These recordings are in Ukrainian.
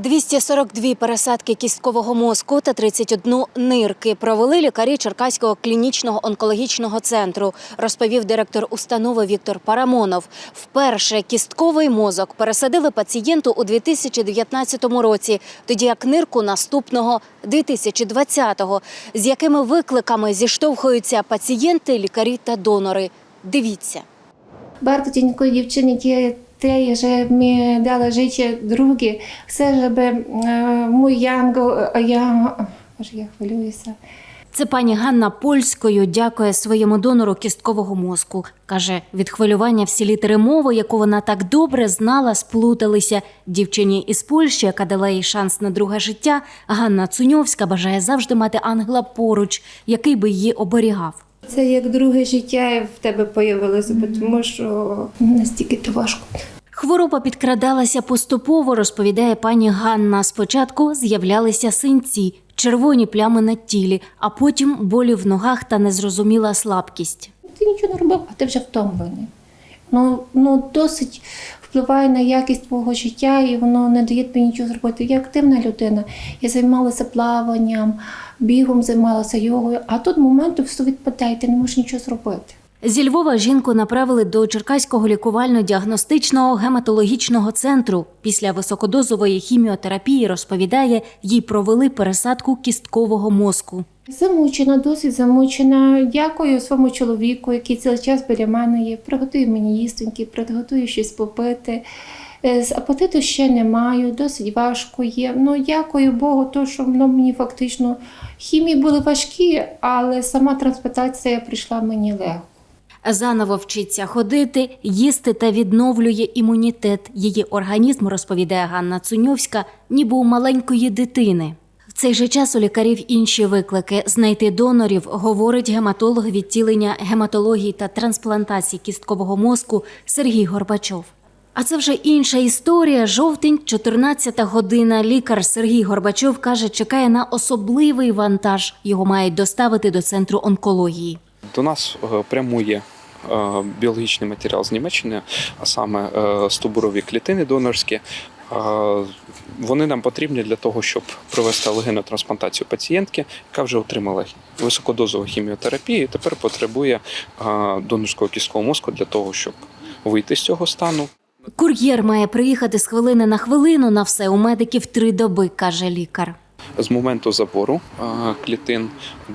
242 пересадки кісткового мозку та 31 нирки провели лікарі Черкаського клінічного онкологічного центру, розповів директор установи Віктор Парамонов. Вперше кістковий мозок пересадили пацієнту у 2019 році, тоді як нирку наступного 2020-го. З якими викликами зіштовхуються пацієнти, лікарі та донори. Дивіться. Bardzo dziękuję dziewczynie kie- tej, że mi dała życie drugie. Chcę, żeby e, mój Jango, a аж я хвилююся. Це пані Ганна польською дякує своєму донору кісткового мозку. Каже, від хвилювання всі літери мови, яку вона так добре знала, сплуталися. Дівчині із Польщі, яка дала їй шанс на друге життя, Ганна Цуньовська бажає завжди мати ангела поруч, який би її оберігав. Це як друге життя в тебе появилося, тому що настільки то важко. Хвороба підкрадалася поступово, розповідає пані Ганна. Спочатку з'являлися синці, червоні плями на тілі, а потім болі в ногах та незрозуміла слабкість. Ти нічого не робив, а ти вже втомлений. Ну, ну досить впливає на якість твого життя, і воно не дає тобі нічого зробити. Я активна людина. Я займалася плаванням, бігом займалася йогою, а тут моменту все відпадає, ти не можеш нічого зробити. Зі Львова жінку направили до Черкаського лікувально-діагностичного гематологічного центру. Після високодозової хіміотерапії розповідає, їй провели пересадку кісткового мозку. Замучена, досить замучена. Дякую своєму чоловіку, який цілий час біля мене є. Приготує мені їстоньки, приготує щось попити. Е, З апетиту ще не маю, досить важко є. Ну, дякую Богу, то, що воно мені фактично хімії були важкі, але сама трансплантація прийшла мені легко. Заново вчиться ходити, їсти та відновлює імунітет. Її організм, розповідає Ганна Цуньовська, ніби у маленької дитини. В цей же час у лікарів інші виклики знайти донорів, говорить гематолог відділення гематології та трансплантації кісткового мозку Сергій Горбачов. А це вже інша історія. Жовтень, 14 година. Лікар Сергій Горбачов каже, чекає на особливий вантаж. Його мають доставити до центру онкології. До нас е, прямує е, біологічний матеріал з Німеччини, а саме е, стовбурові клітини донорські. Вони нам потрібні для того, щоб провести алогенну трансплантацію пацієнтки, яка вже отримала високодозову хіміотерапію і тепер потребує донорського кісткового мозку для того, щоб вийти з цього стану. Кур'єр має приїхати з хвилини на хвилину на все у медиків три доби, каже лікар. З моменту забору клітин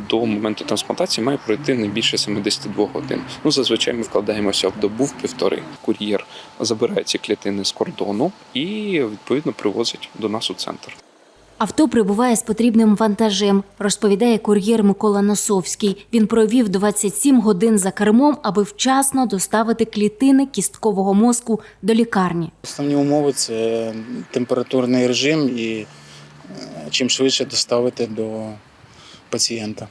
до моменту трансплантації має пройти не більше 72 годин. Ну, зазвичай ми вкладаємося в добу в півтори. Кур'єр забирає ці клітини з кордону і відповідно привозить до нас у центр. Авто прибуває з потрібним вантажем, розповідає кур'єр Микола Носовський. Він провів 27 годин за кермом, аби вчасно доставити клітини кісткового мозку до лікарні. Основні умови це температурний режим і чим швидше доставити до пацієнта.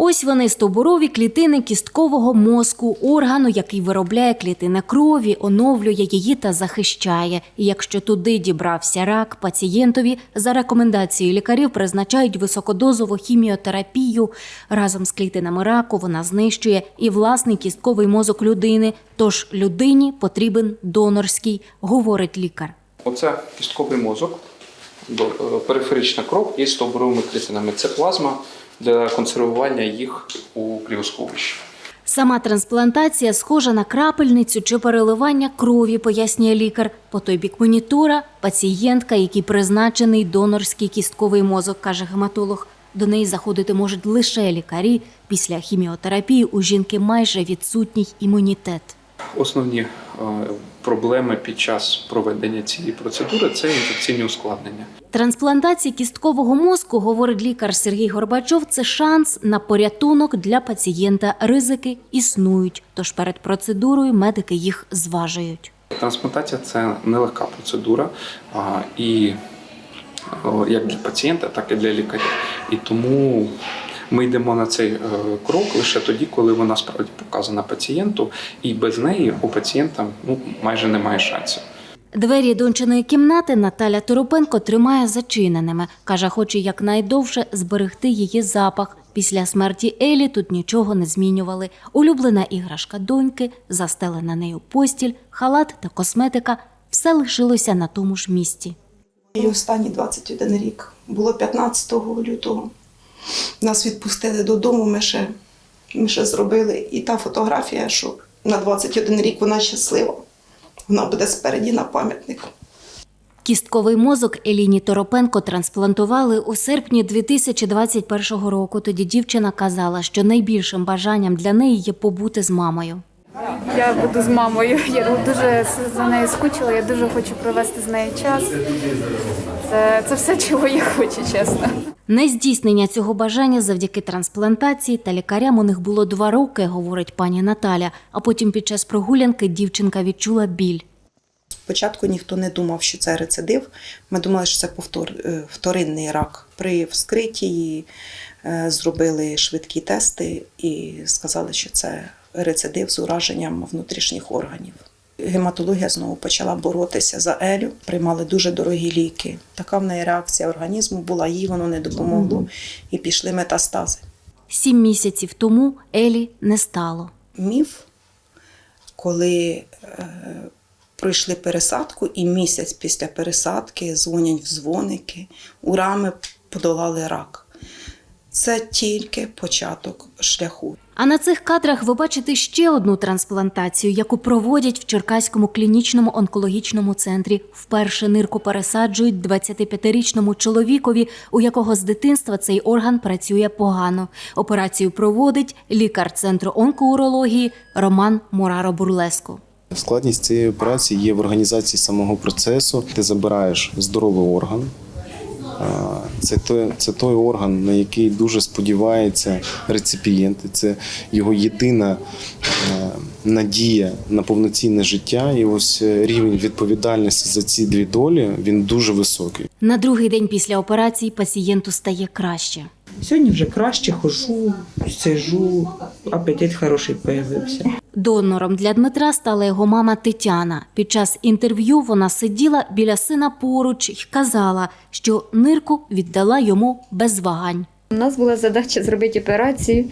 Ось вони стовбурові клітини кісткового мозку, органу, який виробляє клітини крові, оновлює її та захищає. І якщо туди дібрався рак, пацієнтові за рекомендацією лікарів призначають високодозову хіміотерапію. Разом з клітинами раку вона знищує і власний кістковий мозок людини. Тож людині потрібен донорський, говорить лікар. Оце кістковий мозок, е, периферична кров із стовбуровими клітинами. Це плазма для консервування їх у кріосховищі. Сама трансплантація схожа на крапельницю чи переливання крові, пояснює лікар. По той бік монітора пацієнтка, який призначений донорський кістковий мозок, каже гематолог. До неї заходити можуть лише лікарі. Після хіміотерапії у жінки майже відсутній імунітет. Основні е, проблеми під час проведення цієї процедури це інфекційні ускладнення. Трансплантація кісткового мозку, говорить лікар Сергій Горбачов, це шанс на порятунок для пацієнта. Ризики існують, тож перед процедурою медики їх зважують. Трансплантація це нелегка процедура, а, і о, як для пацієнта, так і для лікарів. І тому ми йдемо на цей е, крок лише тоді, коли вона справді показана пацієнту, і без неї у пацієнта ну, майже немає шансів. Двері дончиної кімнати Наталя Торопенко тримає зачиненими. Каже, хоче якнайдовше зберегти її запах. Після смерті Елі тут нічого не змінювали. Улюблена іграшка доньки, застелена нею постіль, халат та косметика – все лишилося на тому ж місці. І останній 21 рік. Було 15 лютого. Нас відпустили додому, ми ще, ми ще зробили. І та фотографія, що на 21 рік вона щаслива. Вона буде спереді на пам'ятнику. Кістковий мозок Еліні Торопенко трансплантували у серпні 2021 року. Тоді дівчина казала, що найбільшим бажанням для неї є побути з мамою. Я буду з мамою. Я дуже за нею скучила, я дуже хочу провести з нею час. Це, це все, чого я хочу, чесно. Нездійснення цього бажання завдяки трансплантації та лікарям у них було два роки, говорить пані Наталя. А потім під час прогулянки дівчинка відчула біль. Спочатку ніхто не думав, що це рецидив. Ми думали, що це повтор, е, вторинний рак. При вскритті е, зробили швидкі тести і сказали, що це рецидив з ураженням внутрішніх органів. Гематологія знову почала боротися за Елю, приймали дуже дорогі ліки. Така в неї реакція організму була, їй воно не допомогло, і пішли метастази. Сім місяців тому Елі не стало. міф, коли е, пройшли пересадку, і місяць після пересадки дзвонять в дзвоники, урами подолали рак. Це тільки початок шляху. А на цих кадрах ви бачите ще одну трансплантацію, яку проводять в Черкаському клінічному онкологічному центрі. Вперше нирку пересаджують 25-річному чоловікові, у якого з дитинства цей орган працює погано. Операцію проводить лікар центру онкоурології Роман Мураро Бурлеско. Складність цієї операції є в організації самого процесу. Ти забираєш здоровий орган. Це той, це той орган, на який дуже сподівається реципієнт. І Це його єдина е, надія на повноцінне життя. І ось е, рівень відповідальності за ці дві долі він дуже високий. На другий день після операції пацієнту стає краще. Сьогодні вже краще хожу, сижу, апетит хороший появився. Донором для Дмитра стала його мама Тетяна. Під час інтерв'ю вона сиділа біля сина поруч і казала, що нирку віддала йому без вагань. У нас була задача зробити операцію,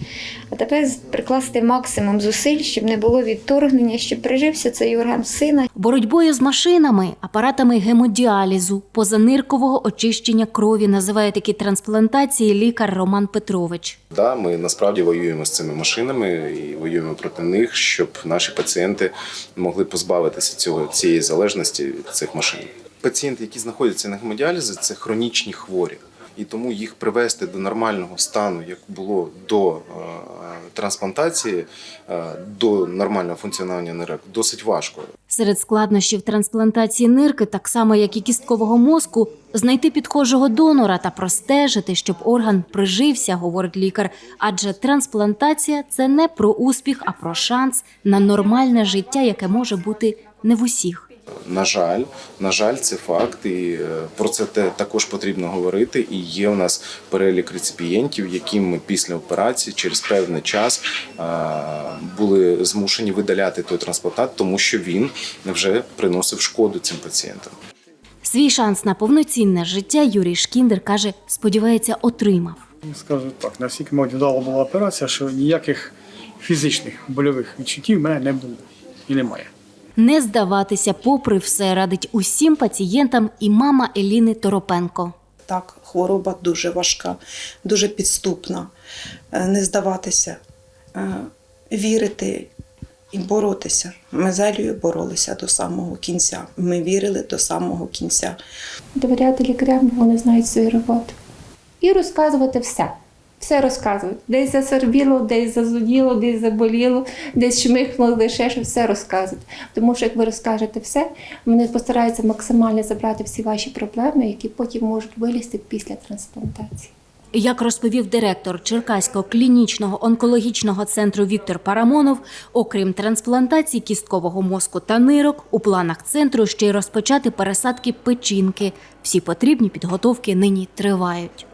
а тепер прикласти максимум зусиль, щоб не було відторгнення, щоб прижився цей орган сина. Боротьбою з машинами, апаратами гемодіалізу, позаниркового очищення крові називає такі трансплантації лікар Роман Петрович. Да, ми насправді воюємо з цими машинами і воюємо проти них, щоб наші пацієнти могли позбавитися цього цієї залежності від цих машин. Пацієнти, які знаходяться на гемодіалізі, це хронічні хворі. І тому їх привести до нормального стану, як було до е, трансплантації, е, до нормального функціонування нирок, досить важко. Серед складнощів трансплантації нирки, так само як і кісткового мозку, знайти підхожого донора та простежити, щоб орган прижився, говорить лікар. Адже трансплантація це не про успіх, а про шанс на нормальне життя, яке може бути не в усіх. На жаль, на жаль, це факт, і е, про це те також потрібно говорити. І є у нас перелік реципієнтів, яким ми після операції через певний час е, були змушені видаляти той трансплантат, тому що він вже приносив шкоду цим пацієнтам. Свій шанс на повноцінне життя Юрій Шкіндер каже, сподівається, отримав. Скажу так, наскільки мабуть вдала була операція, що ніяких фізичних больових відчуттів в мене не було і немає. Не здаватися, попри все, радить усім пацієнтам і мама Еліни Торопенко. Так, хвороба дуже важка, дуже підступна. Е, Не здаватися, е, вірити і боротися. Ми з Елею боролися до самого кінця. Ми вірили до самого кінця. Довіряти лікарям, бо вони знають свою роботу. І розказувати все. Все розказувати. Десь засорбіло, десь зазуділо, десь заболіло, десь шмихнуло, десь ще щось, все розказувати. Тому що як ви розкажете все, вони постараються максимально забрати всі ваші проблеми, які потім можуть вилізти після трансплантації. Як розповів директор Черкаського клінічного онкологічного центру Віктор Парамонов, окрім трансплантації кісткового мозку та нирок, у планах центру ще й розпочати пересадки печінки. Всі потрібні підготовки нині тривають.